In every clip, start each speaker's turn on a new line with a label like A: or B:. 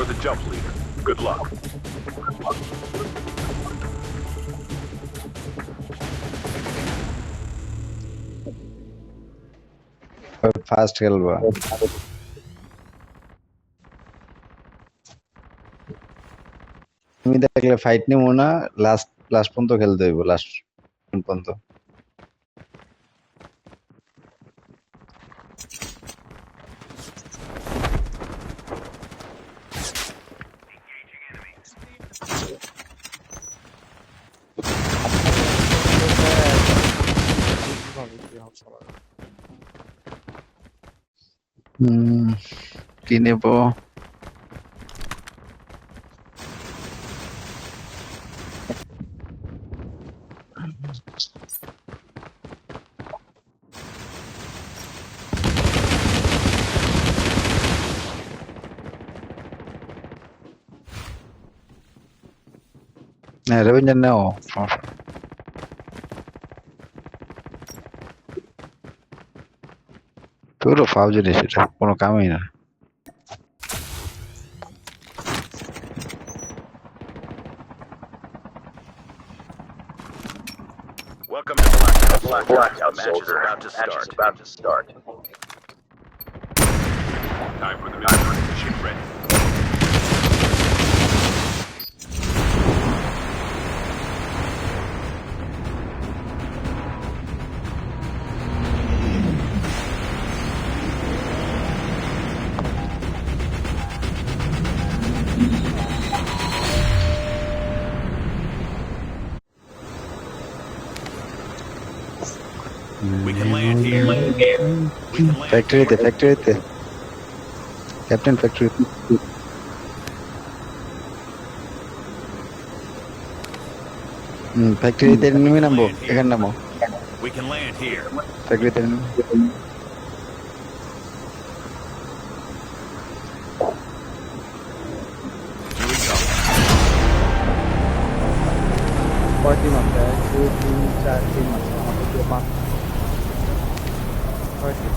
A: are the jump leader. Good luck.
B: First খেলব তুমি দেখলে ফাইট নেব না লাস্ট লাস্ট পর্যন্ত খেলতে হইব লাস্ট পর্যন্ত হুম কি নেব হ্যাঁ রবীন্দ্র নেও সমস্যা নেই। পুরো ফাও জিনিস এটা কোনো কামই না
A: Welcome to Blackout. Blackout match is about to start.
C: about to start.
A: Time for the mission. Ship ready.
B: Factory అయితే ఫ్యాక్టరీ అయితే కెప్టెన్
A: ఫ్యాక్టరీ ఫ్యాక్టరీ అయితే నువ్వే
B: నమ్ము ఎక్కడ
A: నమ్ము ఫ్యాక్టరీ అయితే
D: কয়টি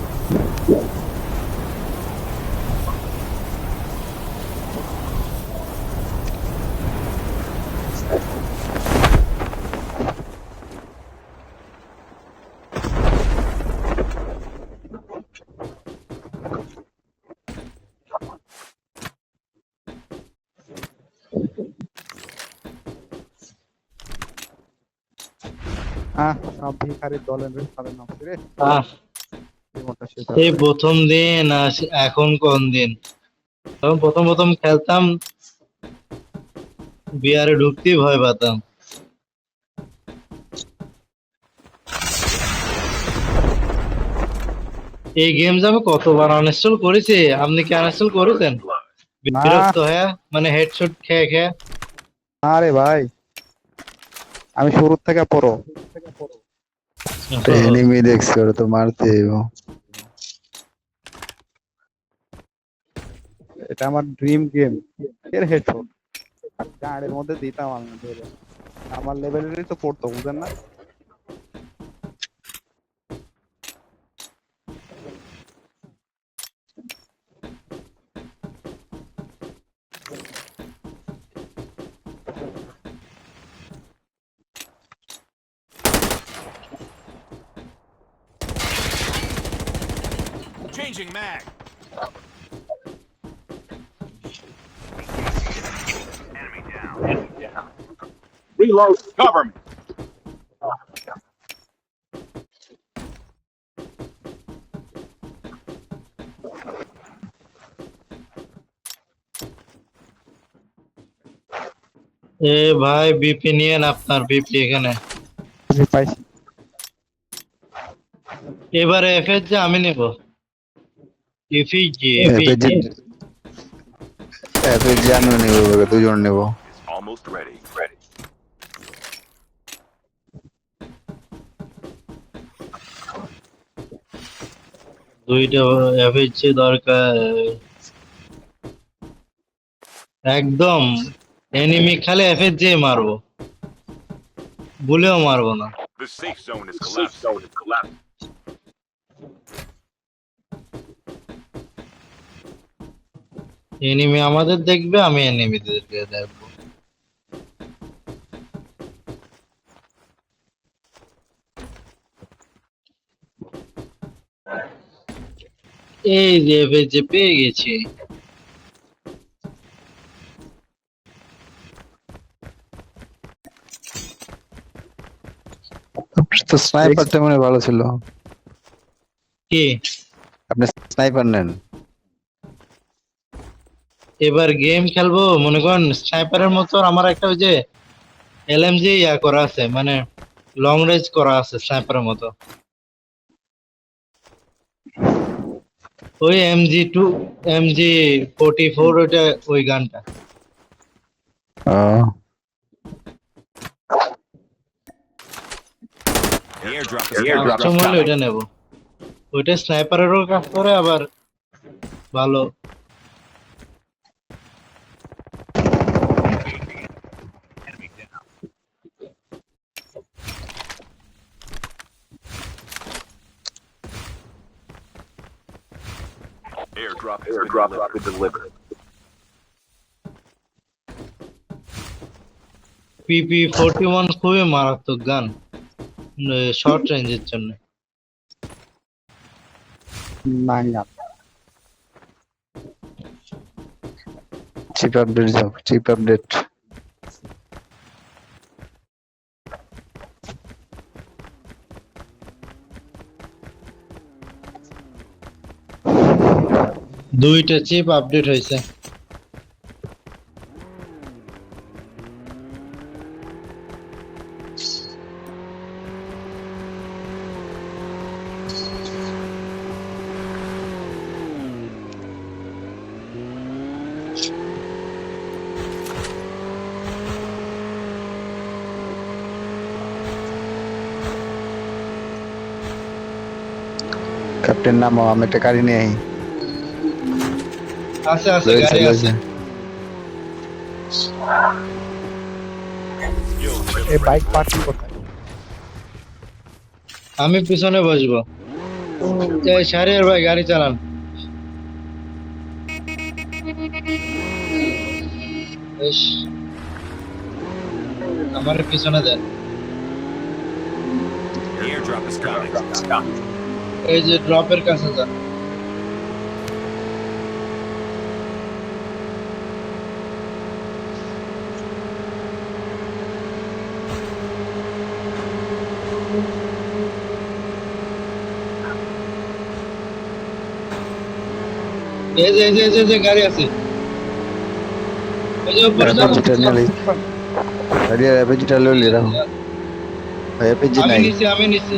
D: আহ সব ভিখারির দলের সাথে নামছি রে
E: আহ এই প্রথম দিন আর এখন কোন দিন? তখন প্রথম প্রথম খেলতাম বিয়ারে ঢুকতেই ভয় পেতাম। এই গেমস আমি কতবার আনইনস্টল করেছি আপনি কি আনইনস্টল করেছেন? বিরক্ত হ্যাঁ মানে হেডশট খেয়ে খেয়ে।
D: আরে ভাই আমি শুরু থেকে পড়ো।
B: দেখছি ওরা তো মারতে হইব।
D: এটা আমার ড্রিম গেম এর হেডফোন গাড়ির মধ্যে দিতাম আমি আমার লেভেলেরই তো পড়তো বুঝেন না?
A: Changing mag.
C: Reload. Cover me.
E: এ ভাই বিপি নিয়েন আপনার বিপি এখানে
D: আমি পাইছি
E: এবারে এফএস যে আমি নেব এফিজি
B: এফএজি
E: এফিজি
B: এফএজি আমিও নেব দুজন নেব
A: almost ready. Ready.
E: দুইটা দরকার। একদম এনিমি খালি এফএসজি মারবো। ভুলেও মারবো না।
A: The safe zone is
C: Safe
A: collapsed.
C: zone is collapsed.
E: Enemy আমাদের দেখবে আমি এনিমিদেরকে দেখব। এই যে পেয়ে গেছি।
B: তো স্নাইপারটা মনে ভালো ছিল।
E: কি?
B: আপনি স্নাইপার নেন।
E: এবার গেম খেলব মনে করেন স্নাইপারের মতো আমার একটা ওই যে এলএমজি ইয়া করা আছে মানে লং রেঞ্জ করা আছে স্নাইপারের মতো। ওই MG two MG forty four ওইটা ওই গানটা. ওইটা নেব। ওইটা স্নাইপারেরও কাজ করে আবার ভালো।
C: Airdrop, airdrop has been delivered.
E: PP forty one খুবই মারাত্মক গান শর্ট রেঞ্জের জন্য।
D: নাই
B: চিপ আপডেট যাও চিপ আপডেট
E: দুইটা চিপ আপডেট হয়েছে।
B: ক্যাপ্টেন নামো আমি একটা গাড়ি নিয়ে
E: আছে আছে আছে
B: লয়েছে।
D: এই বাইক পার্কিং কোথায়
E: আমি পিছনে বসবো। এই শাহরিয়ার ভাই গাড়ি চালান। আমার পিছনে দেন. এই যে ড্রপের কাছে যান। এই যে এই যে যে, গাড়ি আছে। এই যে উপরে যান।
B: এপিজিটা নিয়ে গাড়ি এপিজিটা লইলি রাখো
E: আমি নিছি আমি নিছি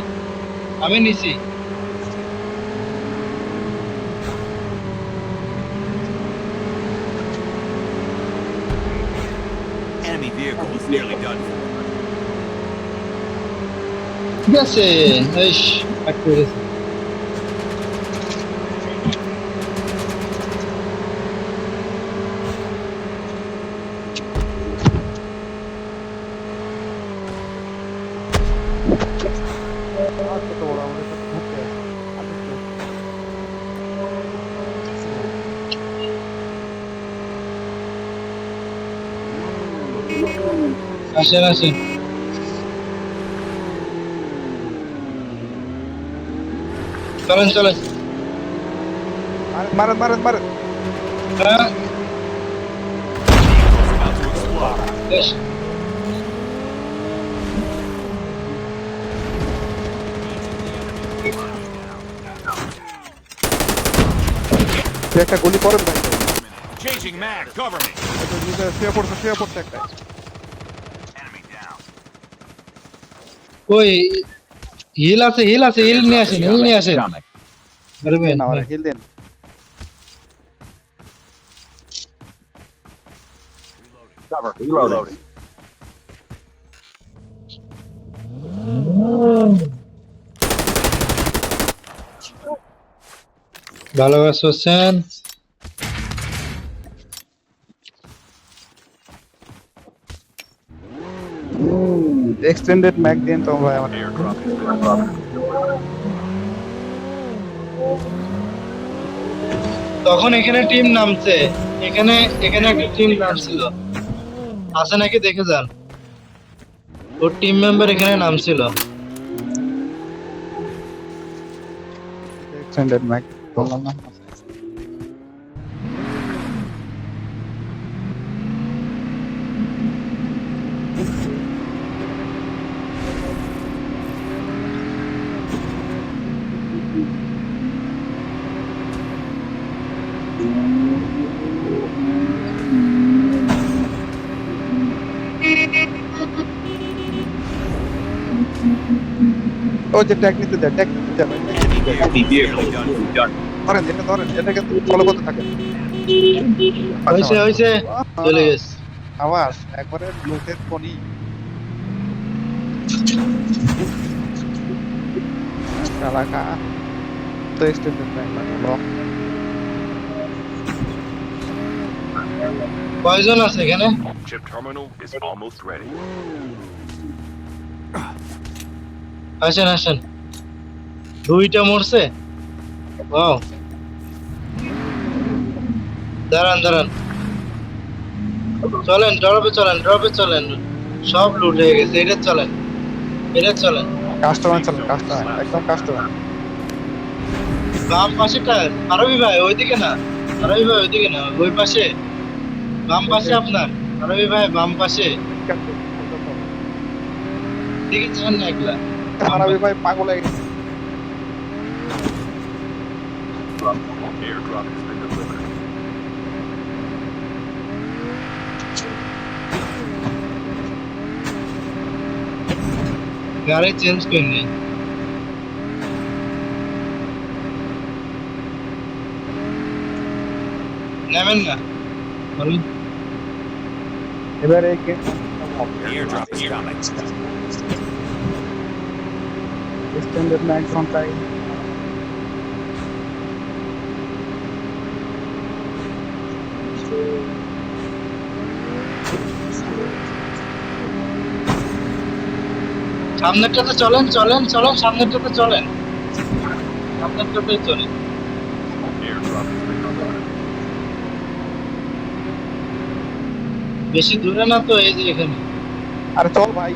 E: আমি নিছি
A: Enemy vehicle is nearly done. for.
E: ঠিক আছে এইস আটকে গেছে
D: আর কত বড় আমাদের সাথে ঘুরতে আসে। আমি তো-
E: আসেন আসেন চলেন চলেন
D: মারেন মারেন মারেন মারেন
E: হ্যাঁ
A: About to explode.
E: বেশ
D: তুই একটা গুলি করেন ভাই
A: Changing mag. Cover me.
D: এটা নিজে শুয়ে পড়ছে শুয়ে পড়ছে একটা
A: Enemy down.
E: ওই হিল আছে হিল আছে হিল নিয়ে আসেন হিল নিয়ে আসেন। আরে ভাই,
D: না আমার হিল দেন।
C: reloading.
E: ভালো কাজ
D: এক্সটেন্ডেড ম্যাক দেন তো ভাই আমার.
E: তখন এখানে টিম নামছে। এখানে এখানে একটা টিম নামছিল। আছে নাকি দেখে যান। ওর টিম মেম্বার এখানে নামছিল।
D: এক্সটেন্ডেড ম্যাক বললাম না। ও যে ট্যাগ নিতে দেয় ট্যাগ নিতে দেয় ধরেন এটা ধরেন এটাকে ফলো করতে থাকেন।
E: হয়েছে হয়েছে চলে গেছে।
D: আওয়াজ একবারে লুটের কোনি। চালাকা তো এক্সটেন্ডেড ব্যাংক লাগল
E: কয়জন আছে এখানে?
A: Chip terminal is almost ready.
E: আসেন আসেন। দুইটা মরছে। ওয়াও। দাঁড়ান দাঁড়ান। চলেন ড্রপে চলেন ড্রপে চলেন। সব লুট হয়ে গেছে এটা চলেন। এটা চলেন।
D: কাস্টমার চালান কাস্টমার একদম কাস্টমার
E: বাম পাশেটা আরবি ভাই ওইদিকে না। আরবি ভাই ওইদিকে না ওই পাশে। বাম পাশে আপনার। আরবি ভাই বাম পাশে। দিকে চান না একলা
D: আরবি ভাই পাগল হয়ে গেছে.
E: গাড়ি চেঞ্জ করে নেই নেবেন না বলুন
D: এবারে কে
C: Airdrop is coming.
D: Extended mag ঘন্টায়
E: সামনেরটাতে চলেন চলেন চলেন সামনেরটাতে চলেন। সামনেরটাতে চলেন. বেশি দূরে না তো এই যে এখানে।
D: আরে চল ভাই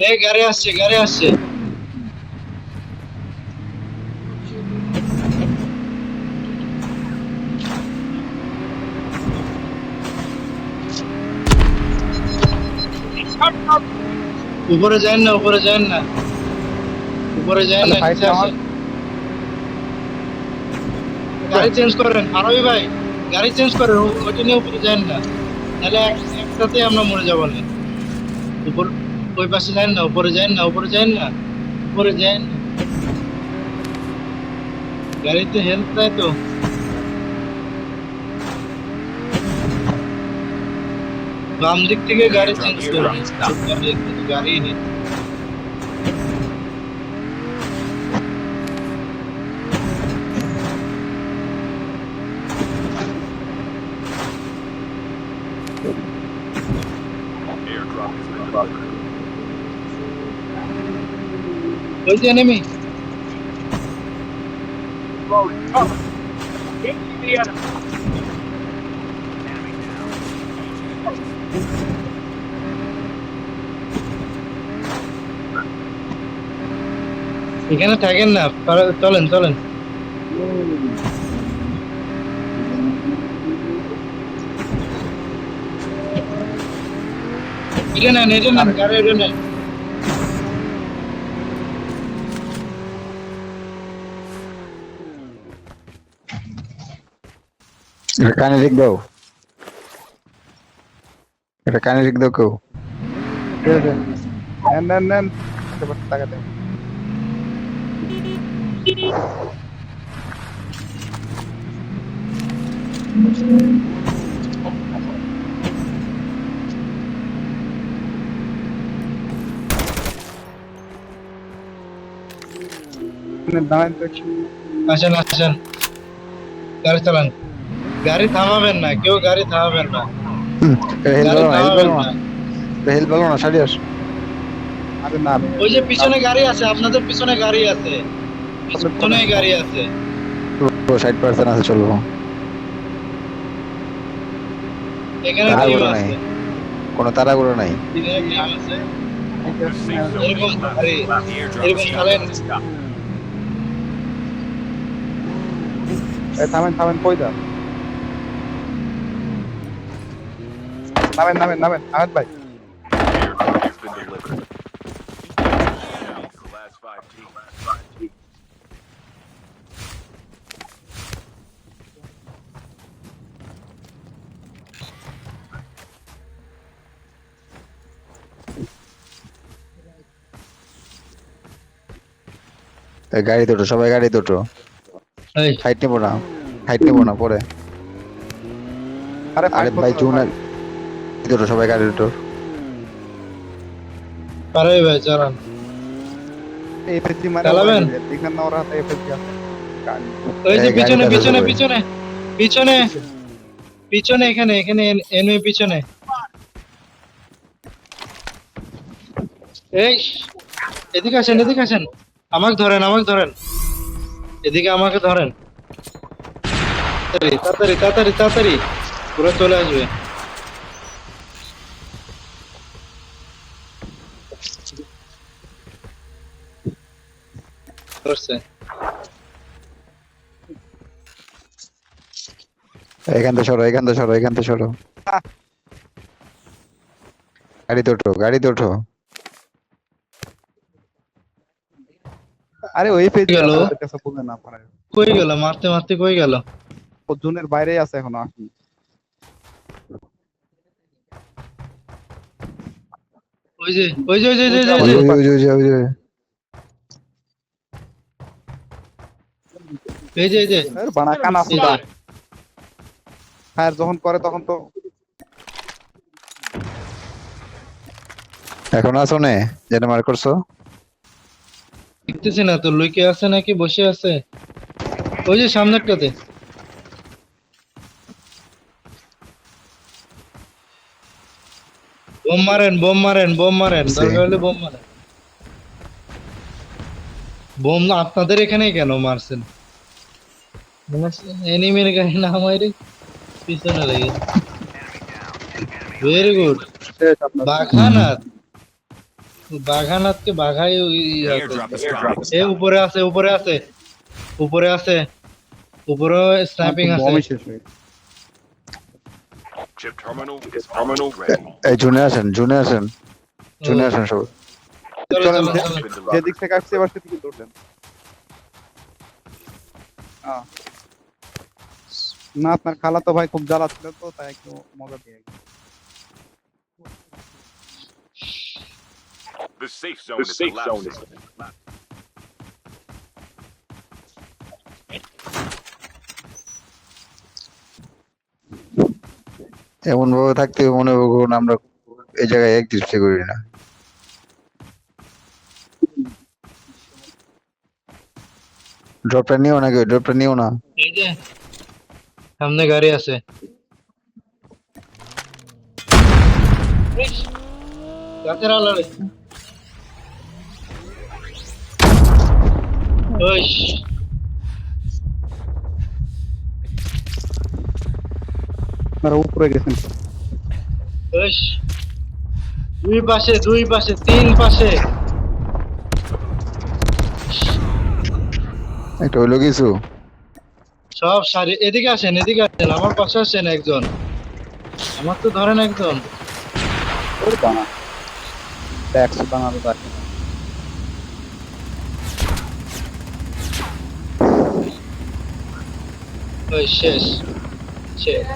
E: এই গাড়ি আসছে গাড়ি আসছে উপরে যান না উপরে যান না উপরে যান না গাড়ি চেঞ্জ করেন আরবি ভাই, গাড়ি চেঞ্জ করেন, ও- ওইটা নিয়ে উপরে যান না। তাহলে এক- একসাথে আমরা মরে যাব না। উপর ওই পাশে যান না, উপরে যান না, উপরে যান না, উপরে যান না। গাড়িতে হেল্প দেয় তো। বাম দিক থেকে গাড়ি চেঞ্জ করুন। গাড়ি গাড়ি নেই
A: Airdrop has been delivered.
E: ওই যে enemy? এখানে থাকেন না চলেন চলেন। এটা নেন এটা নেন গাড়ি এটা নেন
B: এটা কানে রেখ দাও এটা কানে রেখ দাও কেউ
D: ঠিক আছে নেন নেন নেন এবার টাকা
E: গাড়ি থামাবেন না কেউ গাড়ি থামাবেন না।
B: হেল না। সারি আস।
E: ওই যে পিছনে গাড়ি আছে আপনাদের পিছনে গাড়ি আছে। পিছনে গাড়ি আছে।
B: ষাট পার্সেন্ট আছে চলবো।
E: এখানে
B: নাই।
E: আছে।
B: কোনো তাড়াগুলো
E: এরকম গাড়ি এরকম চালেন
D: থামেন থামেন কই যান? নামেন নামেন নামেন আহমেদ ভাই
A: Airdrop has been delivered. Class 5 team.
B: এই গাড়ি দুটো সবাই গাড়ি দুটো ফাইট নেব না ফাইট নেব না পরে
D: আরে
B: আরে ভাই জুন দুটো সবাই গাড়ি দুটো।
E: পারে ভাই চালান।
D: এফএসজি মানে
E: চালাবেন?
D: দেখেন না ওরা হাতে এফএসজি আছে।
E: ওই যে
B: এই
E: পিছনে পিছনে পিছনে পিছনে পিছনে এখানে এখানে এনমি পিছনে। এই এদিকে আসেন এদিকে আসেন। আমাকে ধরেন আমাকে ধরেন। এদিকে আমাকে ধরেন। তাড়াতাড়ি তাড়াতাড়ি তাড়াতাড়ি তাড়াতাড়ি। পুরো চলে আসবে। ধরছে।
B: এখান থেকে সরো এখান থেকে সরো এখান থেকে সরো। গাড়ি দুটো গাড়ি দুটো
D: আরে ওই এফএসজি
E: গেল?
D: না
E: কই গেল? মারতে মারতে কই গেল?
D: ও জোনের বাইরেই আছে এখনও আসেনি।
E: ওই যে ওই যে ওই যে ওই যে, ওই
B: ওই
E: যে।
B: ওই ওই ওই ওই ওই।
E: এই যে এই যে।
D: বানা কানা ফুটা ফায়ার যখন করে তখন তো
B: এখন আসো নে যেটা মার করছ?
E: দেখতেছি না তো লুইকে আছে নাকি বসে আছে? ওই যে সামনেরটাতে। বোম মারেন বোম মারেন বোম মারেন দরকার হলে বোম মারেন। বোম না আপনাদের এখানেই কেন মারছেন? এনিমির গাড়ি না মাইরে পিছনে লেগে ভেরি গুড বাঘানাথ বাঘানাথকে বাঘাই. এ উপরে আছে উপরে আছে উপরে আছে উপরে স্নাইপিং আছে.
B: এই জুনে আসেন জুনে আসেন জুনে আসেন সব
E: চলো,
D: চলেন,
E: চলো,
D: যে-
E: চলো।
A: Been
D: যে
A: delivered.
D: দিক থেকে আসছে এবার সেদিকে দৌড়লেন। না আপনার খালা তো ভাই খুব জ্বালা ছিল তো তাই একটু মজা দিয়ে গেছে।
A: The safe zone is
B: এমন ভাবে থাকতে মনে হবে কখনো আমরা এই জায়গায় এক দৃষ্টি করি না। ড্রপটা নিও নাকি? ড্রপটা নিও না।
E: এই যে সামনে গাড়ি আছে ইস, গাছের আলারে ওই
D: আপনারা উপরে গেছেন
E: ওই দুই পাশে দুই পাশে তিন পাশে
B: একটা হইল কিছু
E: সব সারি এদিকে আসেন এদিকে আসেন আমার পাশে আসেন একজন। আমার তো ধরেন একজন।
D: ওই একশো
E: শেষ শেষ।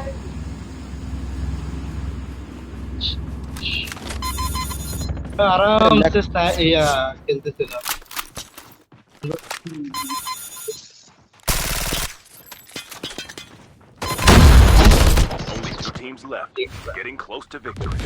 E: আরাম ইয়া খেলতেছিলাম।
A: Teams left. Getting close to victory.